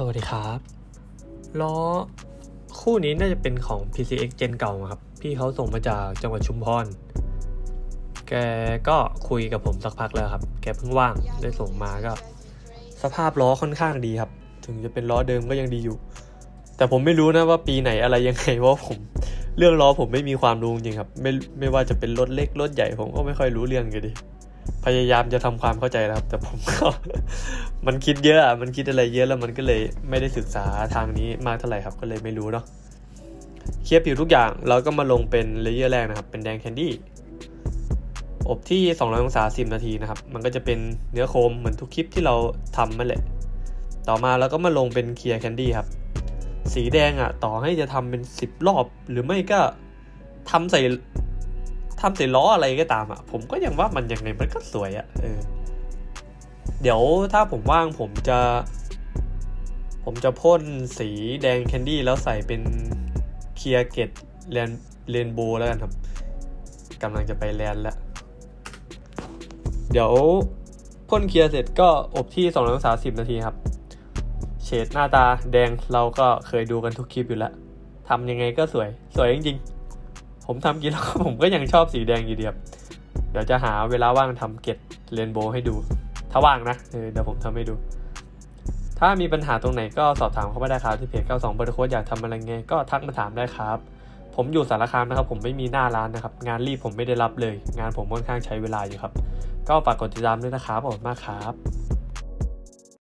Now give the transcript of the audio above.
สวัสดีครับล้อคู่นี้น่าจะเป็นของ PCX Gen เก่าครับ พี่เขาส่งมาจากจังหวัดชุมพร แกก็คุยกับผมสักพักแล้วครับ แกเพิ่งว่างได้ส่งมาก็ สภาพล้อค่อนข้างดีครับ ถึงจะเป็นล้อเดิมก็ยังดีอยู่ แต่ผมไม่รู้นะว่าปีไหนอะไรยังไงเพราะผม เรื่องล้อผมไม่มีความรู้จริงครับ ไม่ไม่ว่าจะเป็นรถเล็กรถใหญ่ผมก็ไม่ค่อยรู้เรื่องกันดิ พยายามจะทำความเข้าใจแล้วครับ แต่ผมก็มันคิดเยอะอะมันคิดอะไรเยอะแล้วมันก็เลยไม่ได้ศึกษาทางนี้มากเท่าไหร่ครับ ก็เลยไม่รู้เนาะเคลียร์ผิวทุกอย่างเราก็มาลงเป็นเลเยอร์แรกนะครับ เป็นแดงแคนดี้อบที่ 200 องศา 10 นาทีนะครับ มันก็จะเป็นเนื้อโคมเหมือนทุกคลิปที่เราทำนั่นแหละ ต่อมาเราก็มาลงเป็นเคลียร์แคนดี้ครับ สีแดงอะ ต่อให้จะทำเป็น 10 รอบ หรือไม่ก็ทำใส่ ทำใส่ล้ออะไรก็ตามอะ ผมก็ยังว่ามันยังไงมันก็สวยอะเออเดี๋ยวถ้าผมว่างผมจะ ผมจะพ่นสีแดงแคนดี้แล้วใส่เป็นเคียร์เกตเรนเรนโบว์แล้วกันครับกำลังจะไปแลนแล้ว เดี๋ยวพ่นเคลียร์เสร็จก็อบที่2องศา10นาทีครับ เฉดหน้าตาแดงเราก็เคยดูกันทุกคลิปอยู่แล้วทำยังไงก็สวย สวยจริงๆ ผมทำกี่แล้วผมก็ยังชอบสีแดงอยู่ดีครับเดี๋ยวจะหาเวลาว่างทำเกตเรนโบว์ให้ดู ถ้าว่างนะเออเดี๋ยวผมทำให้ดู ถ้ามีปัญหาตรงไหนก็สอบถามเข้ามาได้ครับที่เพจ92เบอร์โค้ดอยากทำอะไรไงก็ทักมาถามได้ครับ ผมอยู่สารคามนะครับ ผมไม่มีหน้าร้านนะครับ งานรีบผมไม่ได้รับเลย งานผมค่อนข้างใช้เวลาอยู่ครับ ก็ฝากกดติดตามด้วยนะครับขอบคุณมากครับ